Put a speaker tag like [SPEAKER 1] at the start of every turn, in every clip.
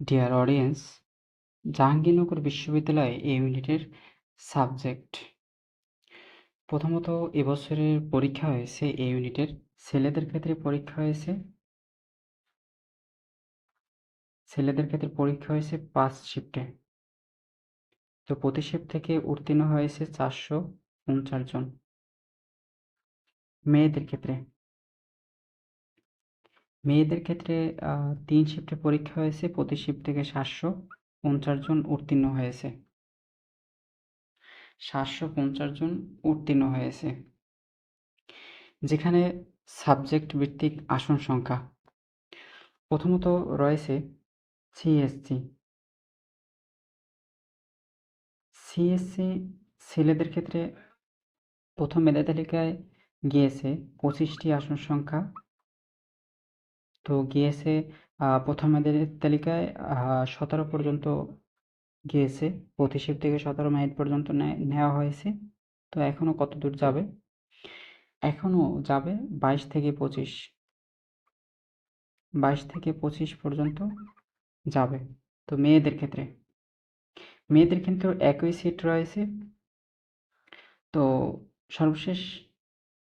[SPEAKER 1] Dear audience Jahangirnagar বিশ্ববিদ্যালয় এই ইউনিটের সাবজেক্ট প্রথমত এবছরের পরীক্ষা হয়েছে, এই ইউনিটের ছেলেদের ক্ষেত্রে পরীক্ষা হয়েছে। ছেলেদের ক্ষেত্রে পরীক্ষা হয়েছে পাঁচ শিফটে তো প্রতি শিফট থেকে উত্তীর্ণ হয়েছে চারশো উনচাশ জন। মেয়েদের ক্ষেত্রে মেয়েদের ক্ষেত্রে তিন শিফটে পরীক্ষা হয়েছে, প্রতি শিফট থেকে সাতশো পঞ্চাশ জন উত্তীর্ণ হয়েছে। সাতশো পঞ্চাশ জন উত্তীর্ণ হয়েছে। যেখানে সাবজেক্ট ভিত্তিক আসন সংখ্যা প্রথমত রয়েছে সিএসসি সিএসসি ছেলেদের ক্ষেত্রে প্রথম মেধা তালিকায় গিয়েছে পঁচিশটি আসন সংখ্যা। তো গিয়েছে আহ, প্রথম তালিকায় সতেরো পর্যন্ত গিয়েছে শিফট থেকে সতেরো মিনিট পর্যন্ত নেওয়া হয়েছে। তো এখনও কত দূর যাবে? এখনও যাবে বাইশ থেকে পঁচিশ। বাইশ থেকে পঁচিশ পর্যন্ত যাবে। তো মেয়েদের ক্ষেত্রে মেয়েদের ক্ষেত্রেও একই সিট রয়েছে। তো সর্বশেষ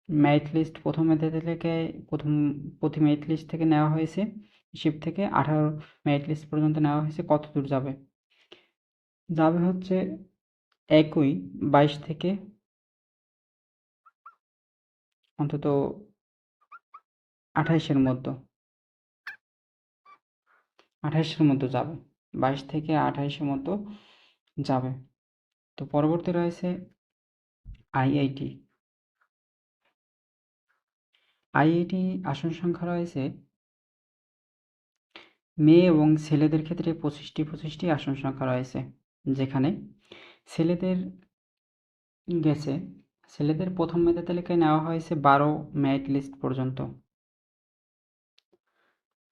[SPEAKER 1] মেরিট লিস্ট প্রথম তালিকায় প্রথম, প্রতি মেরিট লিস্ট থেকে নেওয়া হয়েছে শিফট থেকে আঠারো মেরিট লিস্ট পর্যন্ত নেওয়া হয়েছে, কত দূর যাবে? যাবে হচ্ছে একই বাইশ থেকে অন্তত আঠাইশের মধ্যে। আঠাইশের মধ্যে যাবে, বাইশ থেকে আঠাইশের মতো যাবে। তো পরবর্তী রয়েছে আইআইটি আইআইটি আসন সংখ্যা রয়েছে মেয়ে এবং ছেলেদের ক্ষেত্রে পঁচিশটি পঁচিশটি আসন সংখ্যা রয়েছে, যেখানে ছেলেদের গেছে, ছেলেদের প্রথম মেধা তালিকায় নেওয়া হয়েছে বারো মেরিট লিস্ট পর্যন্ত।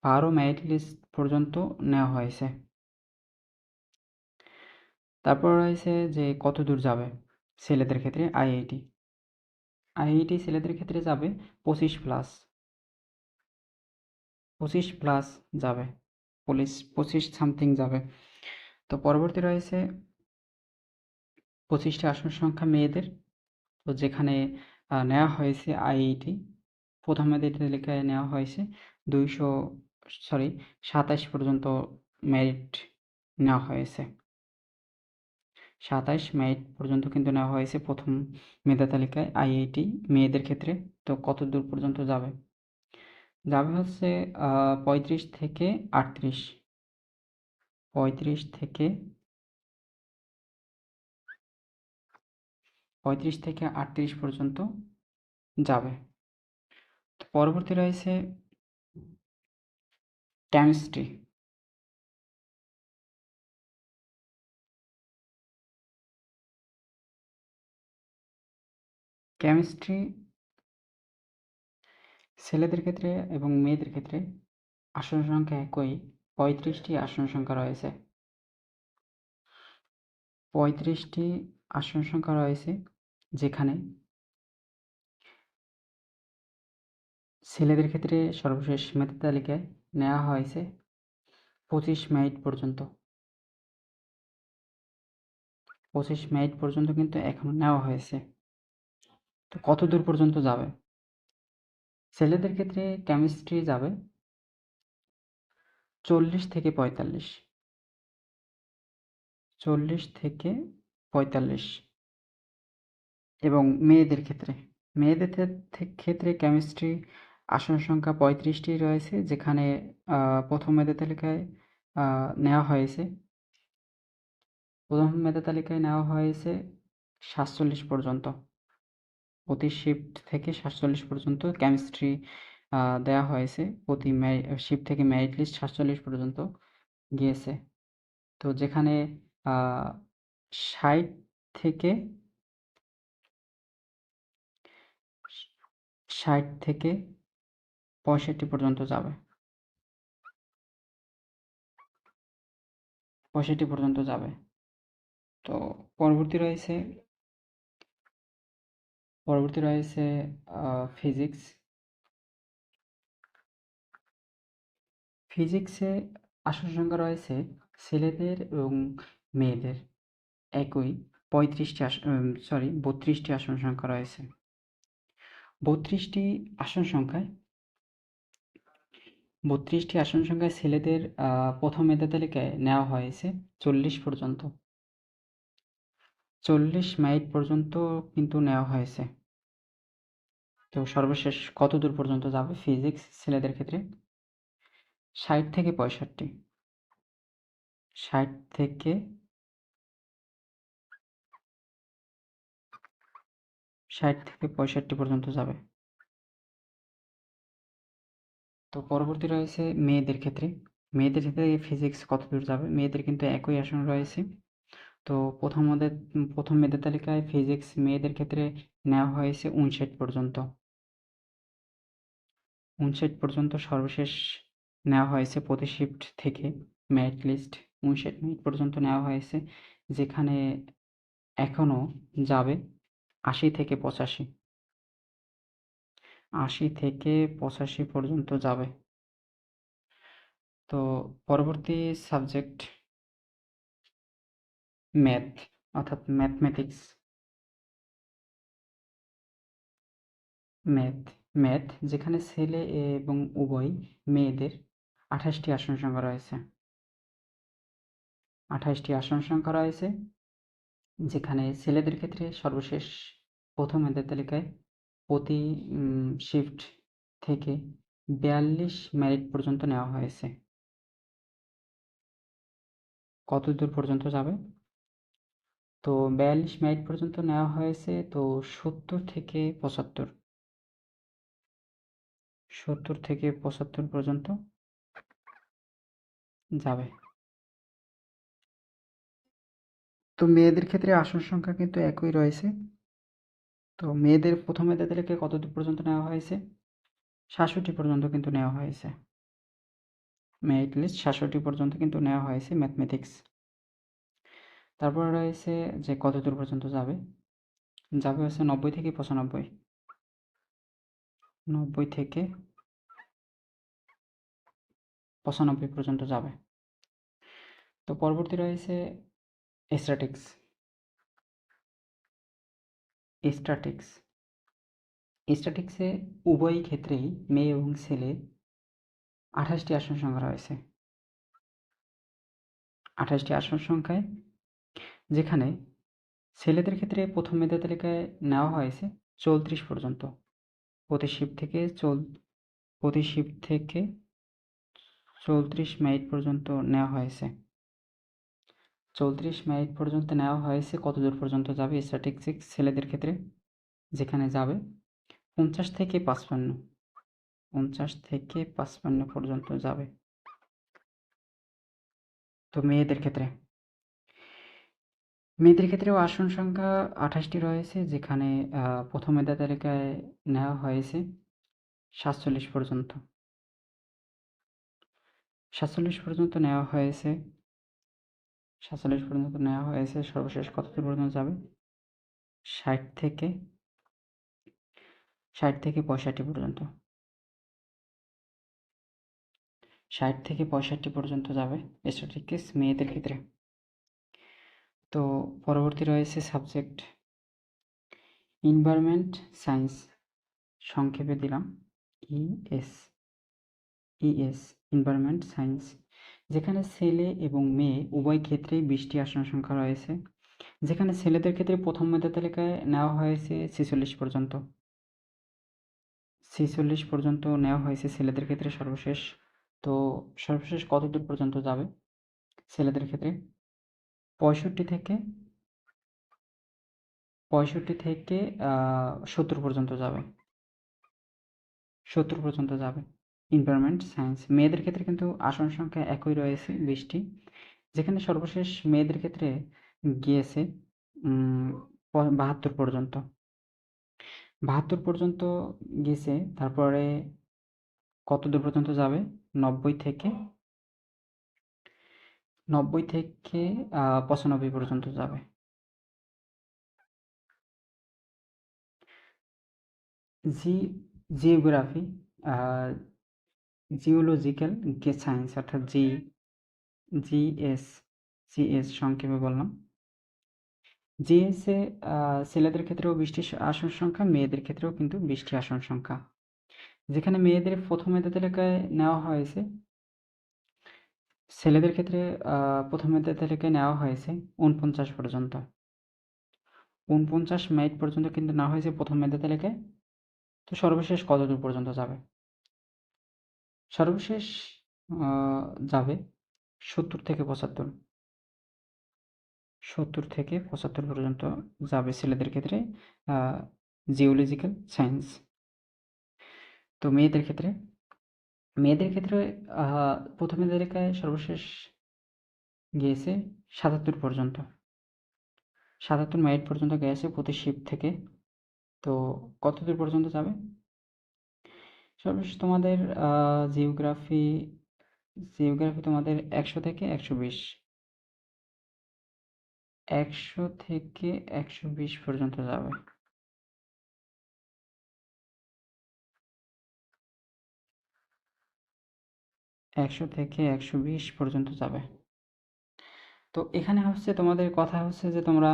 [SPEAKER 1] বারো মেরিট লিস্ট পর্যন্ত নেওয়া হয়েছে। তারপর রয়েছে যে কত দূর যাবে ছেলেদের ক্ষেত্রে আইআইটি। আইআইটি ছেলেদের ক্ষেত্রে যাবে, পঁচিশ প্লাস পঁচিশ প্লাস যাবে পুলিশ পঁচিশ সামথিং যাবে। তো পরবর্তী রয়েছে পঁচিশটি আসন সংখ্যা মেয়েদের। তো যেখানে নেওয়া হয়েছে আইআইটি প্রথমে মেয়েদের তালিকায় নেওয়া হয়েছে দুইশো সরি সাতাশ পর্যন্ত মেরিট নেওয়া হয়েছে। সাতাশ মেরিট পর্যন্ত কিন্তু নেওয়া হয়েছে প্রথম মেধা তালিকায় আইআইটি মেয়েদের ক্ষেত্রে। তো কত দূর পর্যন্ত যাবে? যাবে হচ্ছে পঁয়ত্রিশ থেকে আটত্রিশ। পঁয়ত্রিশ থেকে পঁয়ত্রিশ থেকে আটত্রিশ পর্যন্ত যাবে। পরবর্তী রয়েছে কেমিস্ট্রি কেমিস্ট্রি ছেলেদের ক্ষেত্রে এবং মেয়েদের ক্ষেত্রে আসন সংখ্যা একই, পঁয়ত্রিশটি আসন সংখ্যা রয়েছে। পঁয়ত্রিশটি আসন সংখ্যা রয়েছে যেখানে ছেলেদের ক্ষেত্রে সর্বশেষ মেধা তালিকায় নেওয়া হয়েছে পঁচিশ মেরিট পর্যন্ত। পঁচিশ মেরিট পর্যন্ত কিন্তু এখনও নেওয়া হয়েছে। তো কত দূর পর্যন্ত যাবে? ছেলেদের ক্ষেত্রে কেমিস্ট্রি যাবে চল্লিশ থেকে পঁয়তাল্লিশ। চল্লিশ থেকে পঁয়তাল্লিশ। এবং মেয়েদের ক্ষেত্রে মেয়েদের ক্ষেত্রে কেমিস্ট্রি আসন সংখ্যা পঁয়ত্রিশটি রয়েছে, যেখানে প্রথম মেধা তালিকায় নেওয়া হয়েছে। প্রথম মেধা তালিকায় নেওয়া হয়েছে সাতচল্লিশ পর্যন্ত। প্রতি শিফট থেকে সাতচল্লিশ পর্যন্ত কেমিস্ট্রি দেওয়া হয়েছে। প্রতি শিফট থেকে মেরিট লিস্ট সাতচল্লিশ পর্যন্ত গিয়েছে। তো যেখানে ষাট থেকে ষাট থেকে পঁয়ষট্টি পর্যন্ত যাবে। পঁয়ষট্টি পর্যন্ত যাবে। তো পরবর্তী রয়েছে পরবর্তী রয়েছে ফিজিক্স ফিজিক্সে আসন সংখ্যা রয়েছে ছেলেদের এবং মেয়েদের। একই পঁয়ত্রিশটি আসন সরি বত্রিশটি আসন সংখ্যা রয়েছে। বত্রিশটি আসন সংখ্যায়, বত্রিশটি আসন সংখ্যায় ছেলেদের প্রথম মেধা তালিকায় নেওয়া হয়েছে চল্লিশ পর্যন্ত। চল্লিশ মাইট পর্যন্ত কিন্তু নেওয়া হয়েছে। তো সর্বশেষ কত দূর পর্যন্ত যাবে ফিজিক্স ছেলেদের ক্ষেত্রে? ষাট থেকে পঁয়ষট্টি। ষাট থেকে ষাট থেকে পঁয়ষট্টি পর্যন্ত যাবে। তো পরবর্তী রয়েছে মেয়েদের ক্ষেত্রে। মেয়েদের ক্ষেত্রে ফিজিক্স কত দূর যাবে? মেয়েদের কিন্তু একই আসন রয়েছে। তো প্রথম প্রথম মেয়েদের তালিকায় ফিজিক্স মেয়েদের ক্ষেত্রে নেওয়া হয়েছে উনষাট পর্যন্ত। উনষাট পর্যন্ত সর্বশেষ নেওয়া হয়েছে প্রতি শিফট থেকে মেরিট লিস্ট উনষাট মিনিট পর্যন্ত নেওয়া হয়েছে, যেখানে এখনও যাবে আশি থেকে পঁচাশি। আশি থেকে পঁচাশি পর্যন্ত যাবে। তো পরবর্তী সাবজেক্ট ম্যাথ অর্থাৎ ম্যাথমেটিক্স ম্যাথ ম্যাথ, যেখানে ছেলে এবং উভয় মেয়েদের আঠাশটি আসন সংখ্যা রয়েছে। আঠাশটি আসন সংখ্যা রয়েছে, যেখানে ছেলেদের ক্ষেত্রে সর্বশেষ প্রথম মেধার তালিকায় প্রতি শিফট থেকে বিয়াল্লিশ মেরিট পর্যন্ত নেওয়া হয়েছে। কত দূর পর্যন্ত যাবে? তো বিয়াল্লিশ মেরিট পর্যন্ত নেওয়া হয়েছে, তো সত্তর থেকে পঁচাত্তর। সত্তর থেকে পঁচাত্তর পর্যন্ত যাবে। তো মেয়েদের ক্ষেত্রে আসন সংখ্যা কিন্তু একই রয়েছে। তো মেয়েদের প্রথম মেধাতালিকায় কত দূর পর্যন্ত নেওয়া হয়েছে? সাতষট্টি পর্যন্ত কিন্তু নেওয়া হয়েছে। মেরিট লিস্ট সাতষট্টি পর্যন্ত কিন্তু নেওয়া হয়েছে ম্যাথমেটিক্স তারপরে রয়েছে যে কত দূর পর্যন্ত যাবে? যাবে হচ্ছে নব্বই থেকে পঁচানব্বই। নব্বই থেকে পঁচানব্বই পর্যন্ত যাবে। তো পরবর্তী রয়েছে স্ট্যাটিক্স স্ট্যাটিক্স স্ট্যাটিক্সে উভয় ক্ষেত্রেই মেয়ে এবং ছেলে আঠাশটি আসন সংখ্যা রয়েছে। আঠাশটি আসন সংখ্যায় যেখানে ছেলেদের ক্ষেত্রে প্রথম মেধা তালিকায় নেওয়া হয়েছে চৌত্রিশ পর্যন্ত। প্রতি শিফট থেকে চল প্রতি শিফট থেকে চৌত্রিশ মিনিট পর্যন্ত নেওয়া হয়েছে। চৌত্রিশ মিনিট পর্যন্ত নেওয়া হয়েছে, কত দূর পর্যন্ত যাবে স্ট্যাটিস্টিক্স ছেলেদের ক্ষেত্রে? যেখানে যাবে? পঞ্চাশ থেকে পাঁচপান্ন, পঞ্চাশ থেকে পাঁচপান্ন পর্যন্ত যাবে। তো মেয়েদের ক্ষেত্রে? মেয়েদের ক্ষেত্রেও আসন সংখ্যা আঠাশটি রয়েছে, যেখানে প্রথম মেধা তালিকায় নেওয়া হয়েছে সাতচল্লিশ পর্যন্ত। সাতচল্লিশ পর্যন্ত নেওয়া হয়েছে। সাতচল্লিশ পর্যন্ত নেওয়া হয়েছে, সর্বশেষ কত পর্যন্ত যাবে? ষাট থেকে ষাট থেকে পঁয়ষট্টি পর্যন্ত। ষাট থেকে পঁয়ষট্টি পর্যন্ত যাবে স্ট্যাটিস্টিক্স মেয়েদের ক্ষেত্রে। তো পরবর্তী রয়েছে সাবজেক্ট ইনভায়রনমেন্ট সায়েন্স সংক্ষেপে দিলাম। ইএস ইএস এনভায়রনমেন্ট সায়েন্স যেখানে ছেলে এবং মেয়ে উভয় ক্ষেত্রেই বিশটি আসন সংখ্যা রয়েছে। যেখানে ছেলেদের ক্ষেত্রে প্রথম মেধা তালিকায় নেওয়া হয়েছে ছেচল্লিশ পর্যন্ত। ছেচল্লিশ পর্যন্ত নেওয়া হয়েছে ছেলেদের ক্ষেত্রে সর্বশেষ। তো সর্বশেষ কত দূর পর্যন্ত যাবে ছেলেদের ক্ষেত্রে? পঁয়ষট্টি থেকে পঁয়ষট্টি থেকে সত্তর পর্যন্ত যাবে। সত্তর পর্যন্ত যাবে। এনভায়রনমেন্ট সায়েন্স মেয়েদের ক্ষেত্রে কিন্তু আসন সংখ্যা একই রয়েছে, বিশটি। যেখানে সর্বশেষ মেয়েদের ক্ষেত্রে গিয়েছে বাহাত্তর পর্যন্ত। বাহাত্তর পর্যন্ত গেছে তারপরে কত দূর পর্যন্ত যাবে? নব্বই থেকে নব্বই থেকে পঁচানব্বই পর্যন্ত যাবে। জি, জিওগ্রাফি জিওলজিক্যাল গে সায়েন্স অর্থাৎ জি, জিএস জিএস সংক্ষেপে বললাম। জিএসে ছেলেদের ক্ষেত্রেও বৃষ্টির আসন সংখ্যা, মেয়েদের ক্ষেত্রেও কিন্তু বৃষ্টি আসন সংখ্যা। যেখানে মেয়েদের প্রথম মেধা তালিকায় নেওয়া হয়েছে ছেলেদের ক্ষেত্রে প্রথম তালিকায় নেওয়া হয়েছে উনপঞ্চাশ পর্যন্ত। উনপঞ্চাশ মেরিট পর্যন্ত কিন্তু নেওয়া হয়েছে প্রথম মেধা তালিকায় তো সর্বশেষ কতদূর পর্যন্ত যাবে? সর্বশেষ যাবে সত্তর থেকে পঁচাত্তর। সত্তর থেকে পঁচাত্তর পর্যন্ত যাবে ছেলেদের ক্ষেত্রে জিওলজিক্যাল সায়েন্স তো মেয়েদের ক্ষেত্রে মেয়েদের ক্ষেত্রে প্রথমে তালিকায় সর্বশেষ গিয়েছে সাতাত্তর পর্যন্ত। সাতাত্তর মেরিট পর্যন্ত গিয়েছে প্রতি শিফট থেকে। তো কত দূর পর্যন্ত যাবে? সর্বশেষ তোমাদের জিওগ্রাফি জিওগ্রাফি তোমাদের একশো থেকে একশো বিশ। একশো থেকে একশো বিশ পর্যন্ত যাবে। একশো থেকে একশো বিশ পর্যন্ত যাবে। তো এখানে হচ্ছে তোমাদের কথা হচ্ছে যে তোমরা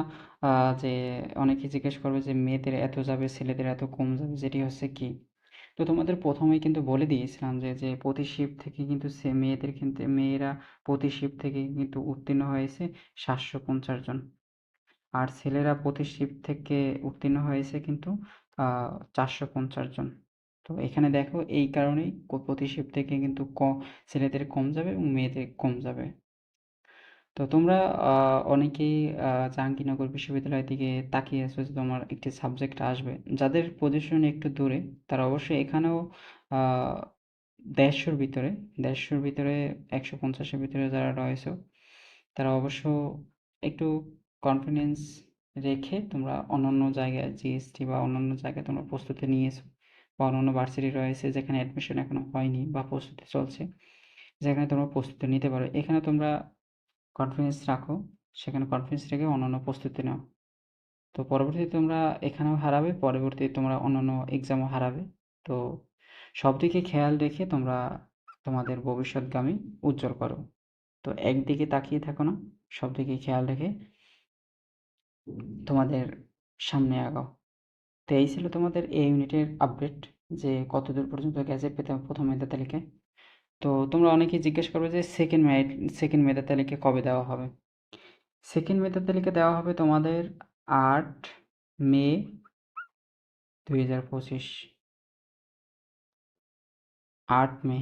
[SPEAKER 1] যে অনেকে জিজ্ঞেস করবে যে মেয়েদের এত যাবে, ছেলেদের এত কম যাবে, যেটি হচ্ছে কি? তো তোমাদের প্রথমেই কিন্তু বলে দিয়েছিলাম যে যে প্রতি শিফট থেকে কিন্তু সে মেয়েদের কিন্তু, মেয়েরা প্রতি শিফট থেকে কিন্তু উত্তীর্ণ হয়েছে সাতশো পঞ্চাশ জন। আর ছেলেরা প্রতি শিফট থেকে উত্তীর্ণ হয়েছে কিন্তু চারশো পঞ্চাশ জন। তো এখানে দেখো এই কারণেই প্রতি শিফট থেকে কিন্তু ক, ছেলেদের কম যাবে এবং মেয়েদের কম যাবে। তো তোমরা অনেকেই জাহাঙ্গীরনগর বিশ্ববিদ্যালয় থেকে তাকিয়ে আছো যে তোমার একটি সাবজেক্ট আসবে। যাদের পজিশন একটু দূরে, তারা অবশ্যই এখানেও দেড়শোর ভিতরে দেড়শোর ভিতরে, একশো পঞ্চাশের ভিতরে যারা রয়েছে, তারা অবশ্য একটু কনফিডেন্স রেখে তোমরা অন্যান্য জায়গায় জিএসটি বা অন্যান্য জায়গায় তোমরা প্রস্তুতি নিয়েছো। বা অন্যান্য ভার্সিটি রয়েছে, যেখানে অ্যাডমিশন এখনও হয়নি বা প্রস্তুতি চলছে, যেখানে তোমরা প্রস্তুতি নিতে পারো। এখানে তোমরা কনফিডেন্স রাখো, সেখানে কনফিডেন্স রেখে অন্যান্য প্রস্তুতি নাও। তো পরবর্তীতে তোমরা এখানেও হারাবে, পরবর্তীতে তোমরা অন্যান্য এক্সামও হারাবে। তো সব দিকে খেয়াল রেখে তোমরা তোমাদের ভবিষ্যৎগামী উজ্জ্বল করো। তো একদিকে তাকিয়ে থাকো না সব দিকে খেয়াল রেখে তোমাদের সামনে আগাও। তো এই ছিল তোমাদের এই ইউনিটের আপডেট যে কতদূর পর্যন্ত গেছে পেতে প্রথম মেধা তালিকায় তো তোমরা অনেকেই জিজ্ঞেস করবে যে সেকেন্ড মেরিট সেকেন্ড মেধা তালিকা কবে দেওয়া হবে? সেকেন্ড মেধা তালিকা দেওয়া হবে তোমাদের আট মে দুই হাজার পঁচিশ। আট মে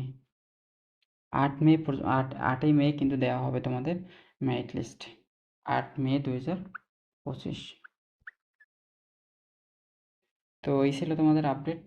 [SPEAKER 1] আট মে আট, আটই মে কিন্তু দেওয়া হবে তোমাদের মেরিট লিস্ট আট মে দুই হাজার পঁচিশ। তো এই ছিল তোমাদের আপডেট